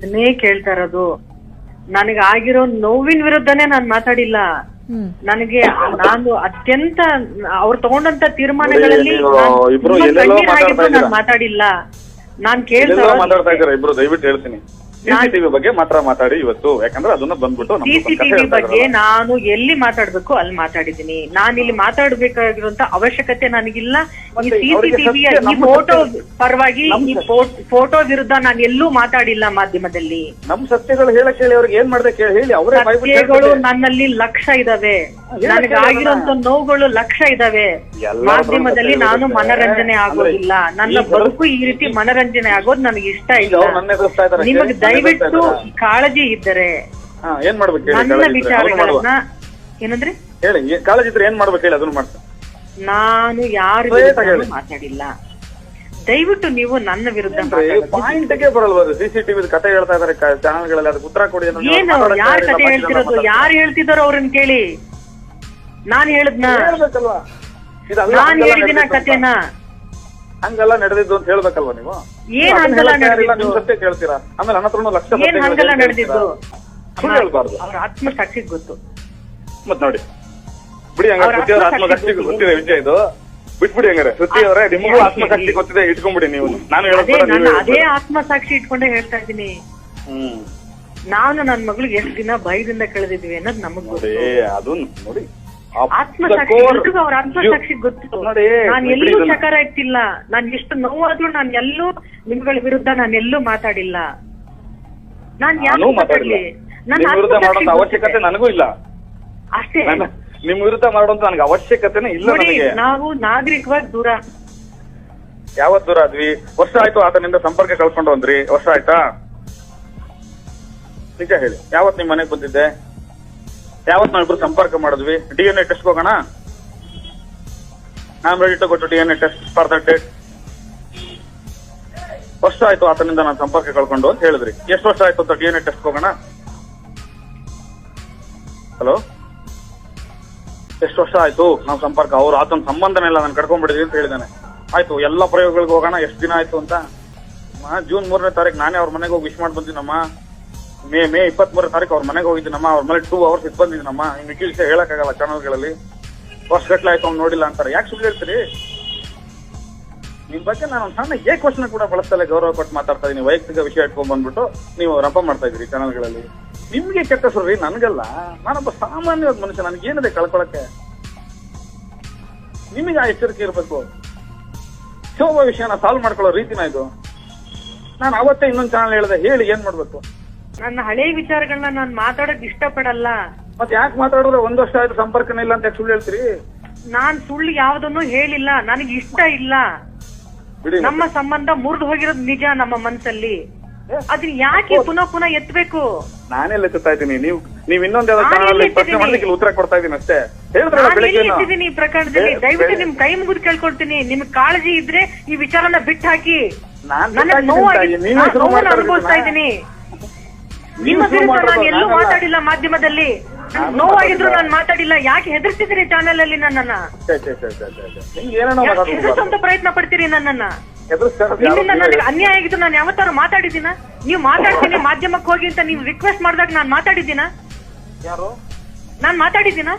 ಇದನ್ನೇ ಕೇಳ್ತಾ ಇರೋದು. ನನಗೆ ಆಗಿರೋ ನೋವಿನ ವಿರುದ್ಧನೇ ನಾನು ಮಾತಾಡಿಲ್ಲ. ನನಗೆ ನಾನು ಅತ್ಯಂತ ಅವ್ರು ತಗೊಂಡಂತ ತೀರ್ಮಾನಗಳಲ್ಲಿ ನಾನ್ ಮಾತಾಡಿಲ್ಲ. ನಾನ್ ಕೇಳ್ತಾ ಇಬ್ರು ದಯವಿಟ್ಟು ಹೇಳ್ತೀನಿ. ಸಿಸಿಟಿವಿ ಬಗ್ಗೆ ಮಾತ್ರ ಮಾತಾಡಿ ಇವತ್ತು. ಯಾಕಂದ್ರೆ ಅದನ್ನ ಬಂದ್ಬಿಟ್ಟು ಸಿಸಿಟಿವಿ ಬಗ್ಗೆ ನಾನು ಎಲ್ಲಿ ಮಾತಾಡ್ಬೇಕು ಅಲ್ಲಿ ಮಾತಾಡಿದೀನಿ ನಾನು ಇಲ್ಲಿ ಮಾತಾಡ್ಬೇಕಾಗಿರುವಂತ ಅವಶ್ಯಕತೆ ನನಗಿಲ್ಲ. ಈ ಸಿಸಿಟಿವಿಯ ಈ ಫೋಟೋ ಪರವಾಗಿ ಈ ಫೋಟೋ ವಿರುದ್ಧ ನಾನು ಎಲ್ಲೂ ಮಾತಾಡಿಲ್ಲ ಮಾಧ್ಯಮದಲ್ಲಿ. ನಮ್ ಸತ್ಯಗಳು ಹೇಳಕ್ ಹೇಳಿ ಅವ್ರಿಗೆ ಏನ್ ಮಾಡ್ದೆ ಹೇಳಿ ಅವರೇ ಸತ್ಯಗಳು ನನ್ನಲ್ಲಿ ಲಕ್ಷ ಇದಾವೆ. ನನಗಾಗಿರುವಂತ ನೋವುಗಳು ಲಕ್ಷ ಇದಾವೆ. ಮಾಧ್ಯಮದಲ್ಲಿ ನಾನು. ಮನರಂಜನೆ ಆಗೋದಿಲ್ಲ. ನನ್ನ ಬದುಕು ಈ ರೀತಿ ಮನರಂಜನೆ ಆಗೋದು ನನಗೆ ಇಷ್ಟ ಇಲ್ಲ. ನಿಮಗೆ ದಯವಿಟ್ಟು ಕಾಳಜಿ ಇದ್ದರೆ ಏನ್ ಮಾಡ್ಬೇಕು ವಿಚಾರಗಳನ್ನ ಏನಂದ್ರೆ? ಹೇಳಿ ಕಾಳಜಿ ಇದ್ರೆ ಏನ್ ಮಾಡ್ಬೇಕು ಹೇಳಿ ಅದನ್ನ ಮಾಡ್ತಾ. ನಾನು ಯಾರ. ಮಾತಾಡಿಲ್ಲ. ದಯವಿಟ್ಟು ನೀವು ನನ್ನ ವಿರುದ್ಧ ಪಾಯಿಂಟ್ಗೆ ಬರಲ್ವ ಸಿಸಿಟಿವಿ ಕತೆ ಹೇಳ್ತಾ ಇದಾರೆ ಚಾನಲ್ಗಳಲ್ಲಿ ಅದಕ್ಕೆ ಉತ್ತರ ಕೊಡಿ ಏನು ಯಾರ ಕತೆ ಹೇಳ್ತಿರೋದು? ಯಾರು ಹೇಳ್ತಿದಾರೋ ಅವ್ರನ್ನ ಕೇಳಿ. ನಾನ್ ಹೇಳದ್ನ. ನಾನು ಹೇಳಿದಿನ ಕತೆನ. ಹಂಗೆಲ್ಲ ನಡೆದಿದ್ದು ಅಂತ ಹೇಳ್ಬೇಕಲ್ವಾ ನೀವು? ಏನ್ ಹಂಗೆಲ್ಲ ಯಾರಿಲ್ಲ, ನಡೆದಿದ್ದು? ನಿಮ್ ಸತ್ಯ ಕೇಳ್ತೀರಾ? ಆಮೇಲೆ ನನ್ನ ಹತ್ರನು ಲಕ್ಷ ಏನ್ ಸತ್ಯಗಳು ಹಂಗೆಲ್ಲ? ನಡೆದಿದ್ದು? ಸುಳ್ಳು ಹೇಳ್ಬಾರ್ದು. ಅವ್ರ ಆತ್ಮಸಾಕ್ಷಿಗ್ ಗೊತ್ತು. ಮತ್ ನೋಡಿ. ಬಿಡಿ ಹಂಗಾರೆ ಅವ್ರ ಸೃತಿ ಅವ್ರ ಆತ್ಮಸಾಕ್ಷಿ ಆತ್ಮಸಾಕ್ಷಿ ಗೊತ್ತಿದೆ ವಿಷಯ ಇದು. ಬಿಟ್ಬಿಡಿ ಹಂಗಾರೆ. ಸೃತಿ ಅವರೇ ನಿಮಗೂ ಅದೇ, ಆತ್ಮಸಾಕ್ಷಿ. ಗೊತ್ತಿದೆ ಇಟ್ಕೊಂಡ್ಬಿಡಿ ನೀವು. ನಾನು ಹೇಳೋದ್ ಅದೇ ನೀವು ನನ್ನ ಅದೇ. ಆತ್ಮಸಾಕ್ಷಿ ಇಟ್ಕೊಂಡೇ ಹೇಳ್ತಾ ಇದ್ದೀನಿ. ಹ್ಮ್. ನಾನು ನನ್ನ ಮಗಳಿಗೆ ಎಷ್ಟು ದಿನ ಭಯದಿಂದ ಕಳೆದಿದ್ವಿ ಅನ್ನೋದು ನಮಗ್ ನೋಡಿ ಗೊತ್ತು. ಅದು ನೋಡಿ. ಆತ್ಮಸಾಕ್ಷಿ ಎಲ್ರಿಗೂ ಅವ್ರ ಆತ್ಮಸಾಕ್ಷಿ ಗೊತ್ತು. ನಾನು ಎಲ್ಲೂ. ಚಕಾರ ಇಟ್ಟಿಲ್ಲ. ನಾನು ಎಷ್ಟು ನೋವಾದ್ರೂ ನಾನು ಎಲ್ಲೂ ನಿಮ್ಗಳ ವಿರುದ್ಧ ನಾನು ಎಲ್ಲೂ ಮಾತಾಡಿಲ್ಲ. ನಾನ್ ಯಾರು ಮಾತಾಡ್ಲಿ? ನನ್ನ ವಿರುದ್ಧ ಮಾಡೋಂತ ಅವಶ್ಯಕತೆ ನನಗೂ ಇಲ್ಲ. ಅಷ್ಟೇ. ನಿಮ್ ವಿರುದ್ಧ ಮಾಡೋಂತ ನನಗೆ ಅವಶ್ಯಕತೆನೇ ಇಲ್ಲ ನೋಡಿ ನನಗೆ. ನಾವು ನಾಗರಿಕವಾಗಿ ದೂರ. ಯಾವತ್ ದೂರ ಆದ್ವಿ? ವರ್ಷ ಆಯ್ತು ಆತನಿಂದ ಸಂಪರ್ಕ ಕಳ್ಕೊಂಡು ಬಂದ್ರಿ. ವರ್ಷ ಆಯ್ತಾ? ನಿಜ ಹೇಳಿ. ಯಾವತ್ ನಿಮ್ ಮನೆಗ್ ಬಂದಿದ್ದೆ? ಯಾವತ್ ನಾವಿಬ್ರು ಸಂಪರ್ಕ ಮಾಡಿದ್ವಿ? ಡಿ ಎನ್ ಎ ಟೆಸ್ಟ್ ಹೋಗೋಣ? ಐ ರೆಡಿ ಟು ಗೊತ್ತು D N A test for that date ವರ್ಷ ಆಯ್ತು ಆತನಿಂದ ನಾನು ಸಂಪರ್ಕ ಕಳ್ಕೊಂಡು ಅಂತ ಹೇಳಿದ್ರಿ. ಎಷ್ಟು ವರ್ಷ ಆಯ್ತು ಅಂತ ಡಿ ಎನ್ ಎ ಟೆಸ್ಟ್ ಹೋಗೋಣ? ಹಲೋ ಎಷ್ಟು ವರ್ಷ ಆಯ್ತು ನಾವು ಸಂಪರ್ಕ? ಅವ್ರು ಆತನ ಸಂಬಂಧನೇ ಇಲ್ಲ, ನಾನು ಕಡ್ಕೊಂಡ್ಬಿಡಿದ್ವಿ ಅಂತ ಹೇಳಿದಾನೆ ಆಯ್ತು, ಎಲ್ಲ ಪ್ರಯೋಗಗಳಿಗೆ ಹೋಗೋಣ, ಎಷ್ಟು ದಿನ ಆಯ್ತು ಅಂತ? ಜೂನ್ ಮೂರನೇ ತಾರೀಕು ನಾನೇ ಅವ್ರ ಮನೆಗೆ ಹೋಗಿ ವಿಶ್ ಮಾಡಿ ಬಂದಿನಮ್ಮ ಮೇ ಮೇ ಇಪ್ಪತ್ತ್ ಮೂರನೇ ತಾರೀಕು ಅವ್ರ ಮನೆಗೆ ಹೋಗಿದ್ದೀನಮ್ಮ. ಅವ್ರ ಮನೆ ಟೂ ಅವರ್ಸ್ ಇದ್ ಬಂದಿದ್ದೀನಮ್ಮ. ಇನ್ನು ಮಿಕ್ಕಿ ವಿಷಯ ಹೇಳಕ್ಕಾಗಲ್ಲ ಚಾನಲ್ಗಳಲ್ಲಿ ವರ್ಷಗಟ್ಲೆ ಆಯ್ತು, ಅವ್ನು ನೋಡಿಲ್ಲ ಅಂತಾರೆ. ಯಾಕೆ ಸುಳ್ಳು ಹೇಳ್ತೀರಿ? ನಿಮ್ ಬಗ್ಗೆ ನಾನು ಒಂದು ಸಣ್ಣ ಏ ಕ್ವಶನ್ ಕೂಡ ಬಳಸ್ತಲ್ಲ ಗೌರವ ಕೊಟ್ಟು ಮಾತಾಡ್ತಾ ಇದೀನಿ. ವೈಯಕ್ತಿಕ ವಿಷಯ ಇಟ್ಕೊಂಡ್ ಬಂದ್ಬಿಟ್ಟು ನೀವು ರಪ ಮಾಡ್ತಾ ಇದ್ದೀರಿ ಚಾನಲ್ಗಳಲ್ಲಿ ನಿಮ್ಗೆ ಕೆಟ್ಟ ಸುರ್ರಿ ನನ್ಗಲ್ಲ. ನಾನೊಬ್ಬ ಸಾಮಾನ್ಯವಾದ ಮನುಷ್ಯ. ನನಗೇನಿದೆ ಕಳ್ಕೊಳಕ್ಕೆ? ನಿಮಗೆ ಆ ಎಚ್ಚರಿಕೆ ಇರಬೇಕು. ಶೋಭ ವಿಷಯನ ಸಾಲ್ವ್ ಮಾಡ್ಕೊಳ್ಳೋ ರೀತಿನ ಇದು. ನಾನು ಅವತ್ತೇ ಇನ್ನೊಂದು ಚಾನಲ್ ಹೇಳಿದೆ. ಹೇಳಿ ಏನ್ ಮಾಡ್ಬೇಕು? ನನ್ನ ಹಳೆ ವಿಚಾರಗಳನ್ನ ನಾನು ಮಾತಾಡಕ್ ಇಷ್ಟಪಡಲ್ಲ. ಮತ್ತೆ ಯಾಕೆ ಮಾತಾಡಿದ್ರೆ ಒಂದ್ ವರ್ಷ ಆಯ್ತು ಸಂಪರ್ಕನೇ ಇಲ್ಲ ಅಂತ ಯಾಕೆ ಸುಳ್ಳು ಹೇಳ್ತೀರಿ? ನಾನ್ ಸುಳ್ಳು ಯಾವ್ದನ್ನು ಹೇಳಿಲ್ಲ. ನನಗೆ ಇಷ್ಟ ಇಲ್ಲ. ಬಿಡಿ ನಮ್ಮ ಸಂಬಂಧ ಮುರಿದು ಹೋಗಿರೋದು ನಿಜ ನಮ್ಮ ಮನ್ಸಲ್ಲಿ. ಅದನ್ನ ಯಾಕೆ ಪುನಃ ಪುನಃ ಎತ್ತಬೇಕು ನಾನೆಲ್ಲ ಎತ್ತುತ್ತಾ ಇದ್ದೀನಿ. ನೀವು ನೀವ್ ಇನ್ನೊಂದ್ ಯಾವ್ದೋ ನಾನು ಚಾನಲ್ ಎಲ್ಲಿ ಪ್ರಶ್ನೆ ಎತ್ತಿದ್ದೀನಿ? ಮಾಡ್ಲಿಕ್ಕೆ ಉತ್ತರ ಕೊಡ್ತಾ ಇದೀನಿ ಅಷ್ಟೇ. ಹೇಳಿದ್ರಲ್ಲ ನಾನು ಬೆಳಿಗ್ಗೆ ಈ ಪ್ರಕರಣದಲ್ಲಿ? ದಯವಿಟ್ಟು ನಿಮ್ ಕೈ ಮುಗಿದು ಕೇಳ್ಕೊಳ್ತೀನಿ. ನಿಮ್ ಕಾಳಜಿ ಇದ್ರೆ ಈ ವಿಚಾರನ ಬಿಟ್ಟು ಹಾಕಿ ನಾನ್ ನನಗ್ ಬಿಟ್ಟಾಕಿದ್ದೀನಿ ನೋವಾಗಿ ತಾಯಿ, ನೀವೇ ಶುರು ನೋವನ್ನು ಮಾಡ್ತಾ ಅನುಭವಿಸ್ತಾ ಇದ್ದೀರಾ? ಇದ್ದೀನಿ. ನಿಮ್ಮ ವಿರುದ್ಧ ನಾನು ಎಲ್ಲೂ. ಮಾತಾಡಿಲ್ಲ ಮಾಧ್ಯಮದಲ್ಲಿ. ನನಗ್ ನೋವಾಗಿದ್ರು. ನಾನು ಮಾತಾಡಿಲ್ಲ. ಯಾಕೆ ಹೆದರ್ಸಿದ್ರಿ ಚಾನೆಲ್ ಅಲ್ಲಿ ನನ್ನನ್ನ ಹೆದರ್ಸಂತ. ನಿಮ್ಗೆ ಏನೇನೋ ಯಾಕೆ ಮಾತಾಡ್ಬೋದು ಪ್ರಯತ್ನ ಪಡ್ತೀರಿ ನನ್ನನ್ನ? ನಿಮ್ಮಿಂದ ನನಗೆ ಅನ್ಯಾಯ ಆಗಿದ್ರು ನಾನು ಯಾವತ್ತಾರು ಮಾತಾಡಿದ್ದೀನ? ನೀವು ಮಾತಾಡ್ತೀನಿ ಮಾಧ್ಯಮಕ್ಕೆ ಹೋಗಿ ಅಂತ ನೀವು ರಿಕ್ವೆಸ್ಟ್ ಮಾಡಿದಾಗ ನಾನು ಮಾತಾಡಿದ್ದೀನ? ಯಾರು? ನಾನು ಮಾತಾಡಿದ್ದೀನ?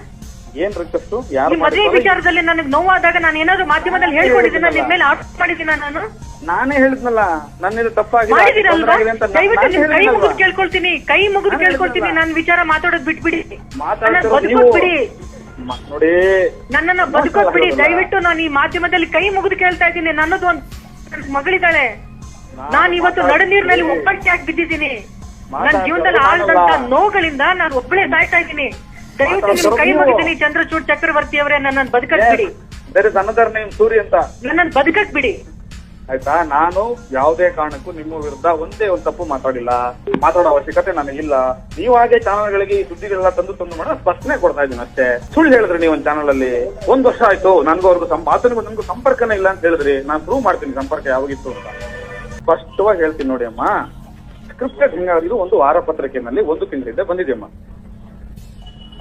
ಏನ್ ರಿಕ್ವೆಸ್ಟ್ ಯಾರು ಮದುವೆ ವಿಚಾರದಲ್ಲಿ ನನಗೆ ನೋವಾದಾಗ ನಾನು ಏನಾದ್ರು ಮಾಧ್ಯಮದಲ್ಲಿ ಹೇಳ್ಕೊಂಡಿದ್ದೀನಿ ನಿಮ್ ಮೇಲೆ ಆರೋಪ ಮಾಡಿದ್ದೀನ ನಾನು? ನಾನೇ ಹೇಳಿದ್ನಲ್ಲ ನನ್ನಿಂದ ತಪ್ಪಾಗಿದೆ ಅಂತ ನಾನೇ ಕೈ? ಮುಗಿದು ಕೇಳ್ಕೊಳ್ತೀನಿ ಕೈ ಮುಗಿದು ಕೇಳ್ಕೊಳ್ತೀನಿ. ನಾನು ವಿಚಾರ ಮಾತಾಡೋದ್ ಬಿಟ್ಬಿಡಿ. ಬಿಡಿ ನೋಡಿ ನನ್ನನ್ನ ಬದುಕೋದ್ ಬಿಡಿ ಹೇಳೋದಲ್ಲ. ದಯವಿಟ್ಟು ನಾನು ಈ ಮಾಧ್ಯಮದಲ್ಲಿ ಕೈ ಮುಗಿದು ಕೇಳ್ತಾ ಇದ್ದೀನಿ ನನ್ನದು ಒಂದ್ ಮಗಳಿದ್ದಾಳೆ. ನಾನು ಇವತ್ತು ನಡು ನಡು ನೀರಿನಲ್ಲಿ ಒಬ್ಬಕ್ಕೆ ಹಾಕಿ ಬಿದ್ದಿದ್ದೀನಿ ನನ್ನ ಜೀವನದಲ್ಲಿ. ಆಳ್ದಂತ ನೋವುಗಳಿಂದ ನಾನು ಒಬ್ಬಳೇ ಸಾಯ್ತಾ ಇದ್ದೀನಿ. ದಯವಿಟ್ಟು ನಿಮ್ ಕೈ. ಮುಗಿತೀನಿ ಚಂದ್ರಚೂಡ್ ಚಕ್ರವರ್ತಿ ಅವರೇ ನನ್ನ ಬದುಕಕ್ ಬಿಡಿ ಬೇರೆ ಸಣ್ಣದರ್ ನೇಮ್ ಸೂರಿ ಅಂತ. ನನ್ನ ಬದುಕಕ್ ಬಿಡಿ ಆಯ್ತಾ? ನಾನು ಯಾವುದೇ ಕಾರಣಕ್ಕೂ ನಿಮ್ಮ ವಿರುದ್ಧ ಒಂದೇ ಒಂದು ತಪ್ಪು ಮಾತಾಡಿಲ್ಲ. ಮಾತಾಡೋ ಅವಶ್ಯಕತೆ ನನಗಿಲ್ಲ ನೀವು ಹಾಗೆ ಚಾನಲ್ಗಳಿಗೆ ಈ ಸುದ್ದಿಗಳೆಲ್ಲ ತಂದು ತಂದು ಮಾಡೋ ಸ್ಪಷ್ಟನೆ ಕೊಡ್ತಾ ಇದ್ದೀನಿ ಅಷ್ಟೇ. ಸುಳ್ಳು ಹೇಳಿದ್ರಿ ನೀವು ಒಂದು ಚಾನಲ್ ಅಲ್ಲಿ ಒಂದ್ ವರ್ಷ ಆಯ್ತು ನನ್ಗೂ ಅವ್ರಿಗೂ ಆತನಿಗೂ ನನ್ಗೂ ಸಂಪರ್ಕನೇ ಇಲ್ಲ ಅಂತ ಹೇಳಿದ್ರಿ. ನಾನು ಪ್ರೂವ್ ಮಾಡ್ತೀನಿ ಸಂಪರ್ಕ ಯಾವಾಗಿತ್ತು ಅಂತ. ಸ್ಪಷ್ಟವಾಗಿ ಹೇಳ್ತೀನಿ ನೋಡಿ ಅಮ್ಮ. ಸ್ಕ್ರಿಪ್ಟೆಡ್ ಹಿಂಗಾಗಿದ್ದು ಒಂದು ವಾರ ಪತ್ರಿಕೆನಲ್ಲಿ ಒಂದು ತಿಂಗಳಿಂದ ಬಂದಿದೆಯಮ್ಮ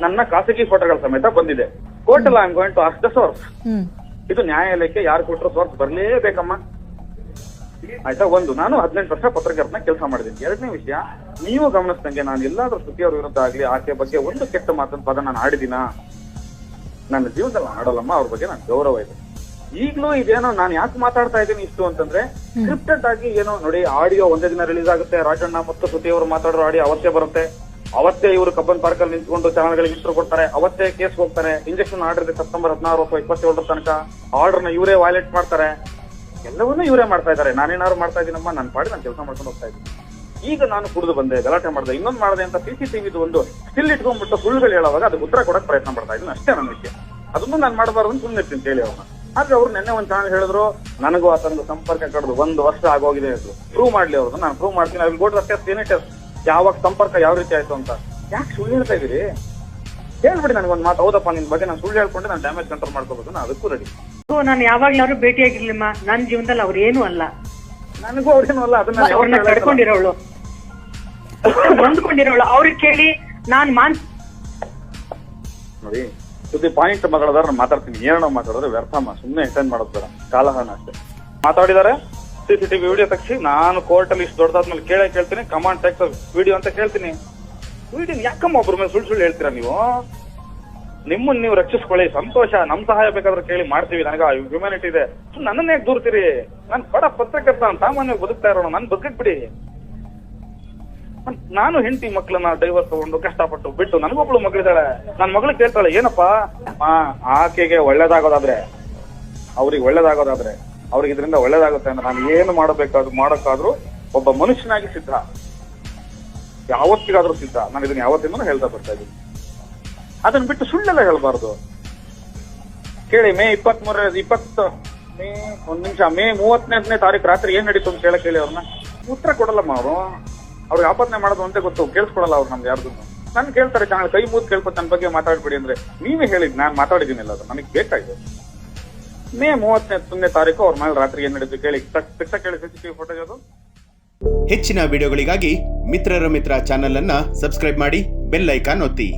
ನನ್ನ ಖಾಸಗಿ ಫೋಟೋಗಳ ಸಮೇತ ಬಂದಿದೆ. Court I I'm going to ask the source ಇದು ನ್ಯಾಯಾಲಯಕ್ಕೆ ಯಾರು ಕೊಟ್ಟರು ಸೋರ್ಸ್ ಬರಲೇಬೇಕಮ್ಮ. ಆಯ್ತಾ ಒಂದು ನಾನು ಹದಿನೆಂಟು ವರ್ಷ ಪತ್ರಕರ್ತನ ಕೆಲಸ ಮಾಡಿದ್ದೀನಿ. ಎರಡನೇ ವಿಷಯ ನೀವು ಗಮನಿಸ್ದಂಗೆ ನಾನು ಎಲ್ಲಾದ್ರೂ ಶ್ರುತಿ ಅವ್ರ ವಿರುದ್ಧ ಆಗ್ಲಿ ಆಕೆ ಬಗ್ಗೆ ಒಂದು ಕೆಟ್ಟ ಮಾತನ್ನ ಪದ ನಾನು ಆಡಿದಿನ ನನ್ನ ಜೀವನದಲ್ಲಿ ಆಡೋಲ್ಲಮ್ಮ ಅವ್ರ ಬಗ್ಗೆ ನಾನು ಗೌರವ ಇದೆ. ಈಗಲೂ ಇದೇನೋ ನಾನು ಯಾಕೆ ಮಾತಾಡ್ತಾ ಇದ್ದೀನಿ ಇಷ್ಟು ಅಂತಂದ್ರೆ ಸ್ಕ್ರಿಪ್ಟೆಡ್ ಆಗಿ ಏನೋ ನೋಡಿ ಆಡಿಯೋ ಒಂದೇ ದಿನ ರಿಲೀಸ್ ಆಗುತ್ತೆ. ರಾಜಣ್ಣ ಮತ್ತು ಶ್ರುತಿ ಅವರು ಮಾತಾಡೋ ಆಡಿಯೋ ಅವಶ್ಯ ಬರುತ್ತೆ. ಅವತ್ತೇ ಇವರು ಕಬ್ಬನ್ ಪಾರ್ಕ್ ಅಲ್ಲಿ ನಿಂತ್ಕೊಂಡು ಚಾನಲ್ಗಳಿಗೆ ಹೆಸರು ಕೊಡ್ತಾರೆ. ಅವತ್ತೇ ಕೇಸ್ ಹೋಗ್ತಾರೆ. ಇಂಜೆಕ್ಷನ್ ಆರ್ಡರ್ ಇದೆ ಸೆಪ್ಟೆಂಬರ್ ಹದಿನಾರು ಅಥವಾ ಇಪ್ಪತ್ತೇಳರ ತನಕ ಆರ್ಡರ್ ಇವರೇ ವೈಲೇಟ್ ಮಾಡ್ತಾರೆ. ಎಲ್ಲವನ್ನೂ ಇವರೇ ಮಾಡ್ತಾ ಇದ್ದಾರೆ. ನಾನೇನಾದ್ರು ಮಾಡ್ತಾ ಇದ್ದೀನಮ್ಮ, ನಾನು ಪಾಡಿ ನಾನು ಕೆಲಸ ಮಾಡ್ಕೊಂಡು ಹೋಗ್ತಾ ಇದ್ದೀನಿ. ಈಗ ನಾನು ಕುಡಿದು ಬಂದೆ, ಗಲಾಟೆ ಮಾಡಿದೆ, ಇನ್ನೊಂದು ಮಾಡಿದೆ ಅಂತ ಸಿ ಸಿ ವಿದು ಒಂದು ಸ್ಟಿಲ್ ಇಟ್ಕೊಂಡ್ಬಿಟ್ಟು ಸುಳ್ಳುಗಳು ಹೇಳುವಾಗ ಅದಕ್ಕೆ ಉತ್ತರ ಕೊಡಕ್ಕೆ ಪ್ರಯತ್ನ ಮಾಡ್ತಾ ಇದ್ದೀನಿ. ಅಷ್ಟೇ ನನ್ನ ವಿಷಯ. ಅದನ್ನು ನಾನು ಮಾಡಬಾರ್ದು ಅಂತ ಸುಮ್ಮನೆ ಇರ್ತೀನಿ ಹೇಳಿ ಅವ್ರನ್ನ. ಆದ್ರೆ ಅವ್ರು ನೆನ್ನೆ ಒಂದು ಚಾನಲ್ ಹೇಳಿದ್ರು, ನನಗೂ ಆತನ ಸಂಪರ್ಕ ಕಡ್ದು ಒಂದು ವರ್ಷ ಆಗೋಗಿದೆ. ಅದು ಪ್ರೂವ್ ಮಾಡ್ಲಿ ಅವ್ರದ್ದು ನಾನು ಪ್ರೂವ್ ಮಾಡ್ತೀನಿ. ಅಲ್ಲಿ ಗೋಡ್ ಟೆಸ್ಟ್ ಏನೇ ಟೆಸ್ಟ್ ಯಾವಾಗ ಸಂಪರ್ಕ ಯಾವ ರೀತಿ ಆಯ್ತು ಅಂತ. ಯಾಕೆ ಸುಳ್ಳು ಹೇಳ್ತಾ ಇದೀರಿ? ಹೇಳ್ಬಿಡಿ ನನಗೊಂದು ಮಾತು. ಹೌದಪ್ಪ ನಿನ್ ಬಗ್ಗೆ ನಾನು ಸುಳ್ಳು ಹೇಳ್ಕೊಂಡೆ ನಾನು ಡ್ಯಾಮೇಜ್ ಕಂಟ್ರೋಲ್ ಮಾಡ್ಕೋಬಹುದು ನಾನು ಅದಕ್ಕೂ ರೆಡಿ ಸೊ ನಾನು ಭೇಟಿ ಭೇಟಿಯಾಗಿರ್ಲಿಮ್ಮ. ನನ್ನ ಜೀವನದಲ್ಲಿ ಅವ್ರು ಏನೂ ಅಲ್ಲ. ನನಗೂ ಅವ್ರೇನು ಅಲ್ಲ. ಅದನ್ನ ನಾನು ಅವ್ರನ್ನ ಯಾವತ್ತೂ ಹೇಳಲ್ಲ. ಕಡ್ಕೊಂಡಿರೋಳು ಹೊಂದ್ಕೊಂಡಿರೋಳು. ಅವ್ರಿಗೆ ಕೇಳಿ ನಾನ್ ಮಾನ್ ನೋಡಿ ಸುದ್ದಿ ಪಾಯಿಂಟ್ ಮಾತಾಡೋದಾದ್ರೆ ಮಾತಾಡ್ತೀನಿ. ಏನೋ ಮಾತಾಡಿದ್ರೆ ವ್ಯರ್ಥಮ್ಮ ಸುಮ್ಮನೆ ಎಕ್ಸ್ಟೆಂಡ್ ಮಾಡೋದು ಬೇಡ. ಕಾಲಹರಣ ಅಷ್ಟೇ. ಮಾತಾಡಿದಾರೆ? ಸಿಸಿಟಿವಿ ವಿಡಿಯೋ ತೆಗ್ಸಿ, ನಾನು ಕೋರ್ಟ್ ಅಲ್ಲಿ ಇಷ್ಟು ದೊಡ್ಡದಾದ್ಮೇಲೆ ಕೇಳೇ ಕೇಳ್ತೀನಿ ಕಮಾಂಡ್ ಟೆಕ್ಸ್ ವಿಡಿಯೋ ಅಂತ ಕೇಳ್ತೀನಿ. ವಿಡಿಯೋ ಯಾಕಮ್ಮ ಒಬ್ರ ಮೇಲೆ ಸುಳ್ಳು ಸುಳ್ಳು ಹೇಳ್ತೀರಾ ನೀವು? ನಿಮ್ಮನ್ನ ನೀವು ರಕ್ಷಿಸ್ಕೊಳ್ಳಿ, ಸಂತೋಷ, ನಮ್ ಸಹಾಯ ಬೇಕಾದ್ರೆ ಕೇಳಿ ಮಾಡ್ತೀವಿ, ನನಗೆ ಹ್ಯೂಮ್ಯಾನಿಟಿ ಇದೆ. ನನ್ನನ್ನೇ ದೂರ್ತೀರಿ? ನಾನು ಬಡ ಪತ್ರಕರ್ತ ಸಾಮಾನ್ಯ ಬದುಕ್ತಾ ಇರೋಣ, ನಾನು ಬದುಕಕ್ ಬಿಡಿ ನಾನು ಹೆಂಡತಿ ಮಕ್ಕಳನ್ನ ಡೈವರ್ಸ್ ತಗೊಂಡು ಕಷ್ಟಪಟ್ಟು ಬಿಟ್ಟು, ನನಗೊಬ್ಳು ಮಗಳಿದ್ದಾಳೆ. ನನ್ನ ಮಗಳು ಕೇಳ್ತಾಳೆ, ಏನಪ್ಪ? ಆಕೆಗೆ ಒಳ್ಳೇದಾಗೋದಾದ್ರೆ, ಅವ್ರಿಗೆ ಒಳ್ಳೇದಾಗೋದಾದ್ರೆ ಅವ್ರಿಗೆ ಇದರಿಂದ ಒಳ್ಳೇದಾಗುತ್ತೆ ಅಂದ್ರೆ ನಾನು ಏನು ಮಾಡಬೇಕಾದ್ರು ಮಾಡೋಕ್ಕಾದ್ರೂ ಒಬ್ಬ ಮನುಷ್ಯನಾಗಿ ಸಿದ್ಧ. ಯಾವತ್ತಿಗಾದ್ರೂ ಸಿದ್ಧ. ನಾನು ಇದನ್ನ ಯಾವತ್ತಿಂದ ಹೇಳ್ತಾ ಬರ್ತಾ ಇದ್ದೀನಿ. ಅದನ್ನ ಬಿಟ್ಟು ಸುಳ್ಳೆಲ್ಲ ಹೇಳ್ಬಾರ್ದು. ಕೇಳಿ ಮೇ ಇಪ್ಪತ್ತ್ ಮೂರ ಇಪ್ಪತ್ತು ಮೇ ಒಂದ್ ನಿಮಿಷ. ಮೇ ಮೂವತ್ತನೇ ತಾರೀಕು ರಾತ್ರಿ ಏನ್ ನಡೀತು ಅಂತ ಕೇಳಕ್ ಹೇಳಿ ಅವ್ರನ್ನ. ಉತ್ತರ ಕೊಡಲ್ಲಮ್ಮ ಅವರು. ಅವ್ರಿಗೆ ಆಪತ್ನೆ ಮಾಡೋದು ಅಂತ ಗೊತ್ತು. ಕೇಳಿಸ್ಕೊಡಲ್ಲ ಅವ್ರು ನಮ್ಗೆ ಯಾರ್ದು. ನನ್ ಕೇಳ್ತಾರೆ ಚಾನಲ್ ಕೈ ಮೂತ್ ಕೇಳ್ಕೊತ ನನ್ನ ಬಗ್ಗೆ ಮಾತಾಡ್ಬಿಡಿ ಅಂದ್ರೆ ನೀವೇ ಹೇಳಿದ್, ನಾನ್ ಮಾತಾಡಿದ್ದೀನಿಲ್ಲ ಅದು. ನನಗೆ ಬೇಕಾಗಿದೆ ಮೇ ಮೂವತ್ತನೇ ತಾರೀಕು ಅವ್ರ ಮೇಲೆ ರಾತ್ರಿ ಏನ್ ನಡೀತು ಕೇಳಿ. ತಕ್ಷಣ ಕೇಳಿ ಸಿಸಿಟಿವಿ ಫೋಟೋ ಅದು? ಹೆಚ್ಚಿನ ವಿಡಿಯೋಗಳಿಗಾಗಿ ಮಿತ್ರರ ಮಿತ್ರ ಚಾನೆಲ್ ಅನ್ನ ಸಬ್ಸ್ಕ್ರೈಬ್ ಮಾಡಿ ಬೆಲ್ ಐಕಾನ್ ಒತ್ತಿ.